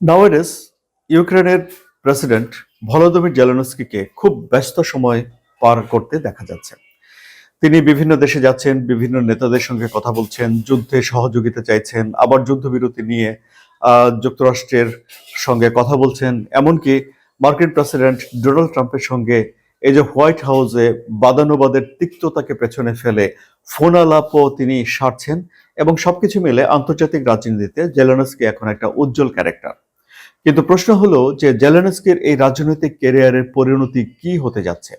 নাওয়েডেস ইউক্রেনের president Volodymyr জেলেনস্কিকে খুব ব্যস্ত সময় পার করতে দেখা যাচ্ছে। তিনি বিভিন্ন দেশে যাচ্ছেন, বিভিন্ন নেতাদের সঙ্গে কথা বলছেন, যুদ্ধে সহযোগিতা চাইছেন, আবার যুদ্ধবিরতি নিয়ে যুক্তরাষ্ট্রের সঙ্গে কথা বলছেন। এমনকি মার্কিন প্রেসিডেন্ট ডোনাল্ড ট্রাম্পের সঙ্গে এই যে হোয়াইট হাউসে বাদানুবাদের তিক্ততাকে পেছনে ফেলে ফোনালাপও তিনি সারছেন এবং সবকিছু মিলে আন্তর্জাতিক রাজনীতিতে জেলেনস্কি এখন একটা উজ্জ্বল ক্যারেক্টার কিন্তু প্রশ্ন হলো যে জেলেনস্কির এই রাজনৈতিক ক্যারিয়ারের পরিণতি কি হতে যাচ্ছে?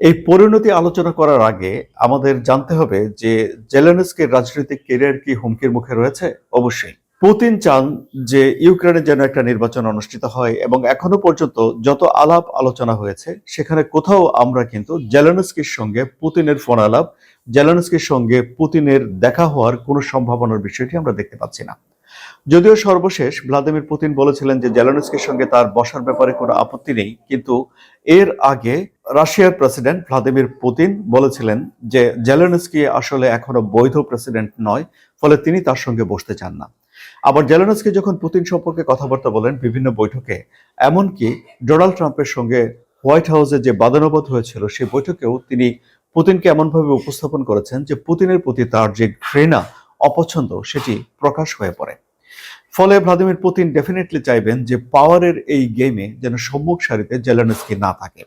এই পরিণতি আলোচনা করার আগে আমাদের জানতে হবে যে জেলেনস্কির রাজনৈতিক ক্যারিয়ার কি হুমকির মুখে রয়েছে? অবশ্যই। পুতিন চান যে ইউক্রেনে যেন একটা নির্বাচন অনুষ্ঠিত হয় এবং এখনও পর্যন্ত যত আলাপ আলোচনা হয়েছে, সেখানে কোথাও আমরা কিন্তু জেলেনস্কির সঙ্গে পুতিনের ফোন আলাপ, জেলেনস্কির সঙ্গে পুতিনের দেখা হওয়ার কোনো সম্ভাবনার বিষয়টি আমরা দেখতে পাচ্ছি না। যদিও সর্বশেষ ভ্লাদিমির পুতিন বলেছিলেন যে জেলেনস্কির সঙ্গে তার বসার ব্যাপারে কোনো আপত্তি নেই, কিন্তু এর আগে রাশিয়ার প্রেসিডেন্ট ভ্লাদিমির পুতিন বলেছিলেন যে জেলেনস্কি আসলে এখনও বৈধ প্রেসিডেন্ট নয়, ফলে তিনি তার সঙ্গে বসতে চান না। আবার জেলেনস্কি যখন পুতিন সম্পর্কে কথাবার্তা বলেন বিভিন্ন বৈঠকে, এমনকি ডোনাল্ড ট্রাম্পের সঙ্গে হোয়াইট হাউসে যে বাদানুবাদ হয়েছিল, সেই বৈঠকেও তিনি পুতিনকে এমনভাবে উপস্থাপন করেছেন যে পুতিনের প্রতি তার যে ঘৃণা, অপছন্দ, সেটি প্রকাশ হয়ে পড়ে। ফলে ভ্লাদিমির পুতিন ডেফিনেটলি চাইবেন যে পাওয়ারের এই গেমে যেন সম্মুখ সারিতে জেলেনস্কি না থাকে।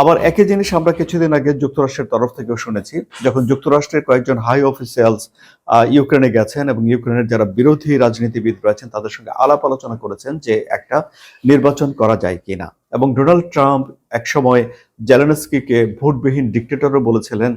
আবার একই জিনিস আমরা কিছুদিন আগে যুক্তরাষ্ট্রের তরফ থেকেও শুনেছি, যখন যুক্তরাষ্ট্রের কয়েকজন হাই অফিসিয়ালস ইউক্রেনে গেছেন এবং ইউক্রেনের যারা বিরোধী রাজনীতিবিদ রয়েছেন, তাদের সঙ্গে আলাপ আলোচনা করেছেন যে একটা নির্বাচন করা যায় কিনা। এবং ডোনাল্ড ট্রাম্প একসময় জেলেনস্কিকে ভোটবিহীন ডিক্টেটরও বলেছিলেন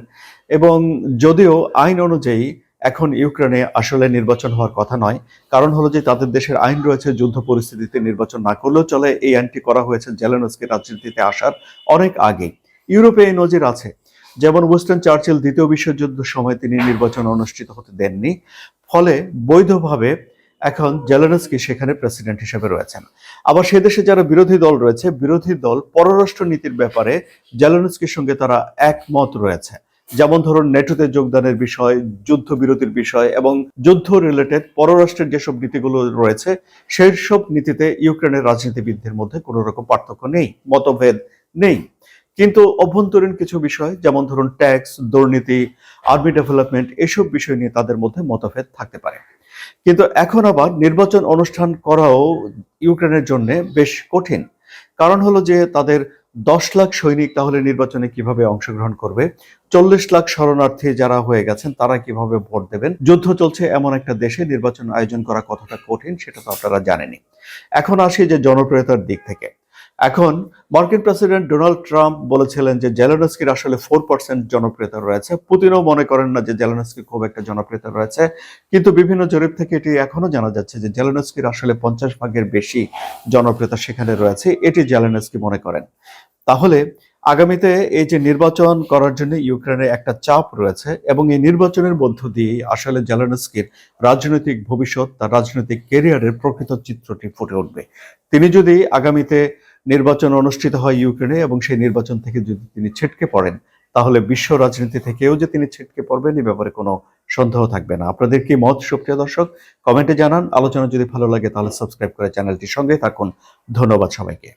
এবং যদিও আইন অনুযায়ী এখন ইউক্রেনে আসলে নির্বাচন হওয়ার কথা নয়। কারণ হলো যে তাদের দেশের আইন রয়েছে, যুদ্ধ পরিস্থিতিতে নির্বাচন না করলেও চলে। এই আইনটি করা হয়েছে জেলেনস্কি রাজনীতিতে আসার অনেক আগে। ইউরোপে এই নজির আছে। যেমন ওয়েস্টার্ন চার্চিল দ্বিতীয় বিশ্বযুদ্ধের সময় তিনি নির্বাচন অনুষ্ঠিত হতে দেননি। ফলে বৈধভাবে এখন জেলেনস্কি সেখানে প্রেসিডেন্ট হিসেবে রয়েছেন। আবার সে দেশে যারা বিরোধী দল রয়েছে, বিরোধী দল পররাষ্ট্র নীতির ব্যাপারে জেলেনস্কির সঙ্গে তারা একমত রয়েছে। যেমন ধরুন নেটোতে যোগদানের বিষয়, যুদ্ধবিরতির বিষয় এবং যুদ্ধ রিলেটেড পররাষ্ট্রের যেসব নীতিগুলো রয়েছে সেই সব নীতিতে ইউক্রেনের রাজনীতিবিদদের মধ্যে কোনো রকম পার্থক্য নেই, মতভেদ নেই। কিন্তু অভ্যন্তরীণ কিছু বিষয়, যেমন ধরুন ট্যাক্স দুর্নীতি আর্মি ডেভেলপমেন্ট এসব বিষয় নিয়ে তাদের মধ্যে মতভেদ থাকতে পারে। কিন্তু এখন আবার নির্বাচন অনুষ্ঠান করাও ইউক্রেনের জন্য বেশ কঠিন। কারণ হলো যে তাদের দশ লাখ সৈনিক তাহলে নির্বাচনে কীভাবে অংশগ্রহণ করবে? চল্লিশ লাখ শরণার্থী যারা হয়ে গেছেন, তারা কীভাবে ভোট দেবেন? যুদ্ধ চলছে এমন একটা দেশে, নির্বাচন আয়োজন করা কতটা কঠিন সেটা তো আপনারা জানেনি এখন আসি যে জনপ্রিয়তার দিক থেকে। এখন মার্কিন প্রেসিডেন্ট ডোনাল্ড ট্রাম্প বলেছিলেন যে জেলেনস্কির আসলে ফোর পার্সেন্ট জনপ্রিয়তা রয়েছে। পুতিনও মনে করেন না যে জেলেনস্কি খুব একটা জনপ্রিয়তা রয়েছে। কিন্তু বিভিন্ন জরিপ থেকে এটি এখনও জানা যাচ্ছে যে জেলেনস্কির আসলে পঞ্চাশ ভাগের বেশি জনপ্রিয়তা সেখানে রয়েছে। এটি জেলেনস্কি মনে করেন। তাহলে আগামীতে এই যে নির্বাচন করার জন্য ইউক্রেনে একটা চাপ রয়েছে এবং এই নির্বাচনের মধ্য দিয়ে আসলে জেলেনস্কির রাজনৈতিক ভবিষ্যৎ, তার রাজনৈতিক কেরিয়ারের প্রকৃত চিত্রটি ফুটে উঠবে। তিনি যদি আগামীতে নির্বাচন অনুষ্ঠিত হয় ইউক্রেনে এবং সেই নির্বাচন থেকে যদি তিনি ছিটকে পড়েন, তাহলে বিশ্ব রাজনীতি থেকেও যে তিনি ছিটকে পড়বেন এ ব্যাপারে কোনো সন্দেহ থাকবে না। আপনাদের কি মত, সুপ্রিয় দর্শক? কমেন্টে জানান। আলোচনা যদি ভালো লাগে, তাহলে সাবস্ক্রাইব করে চ্যানেলটির সঙ্গে থাকুন। ধন্যবাদ সবাইকে।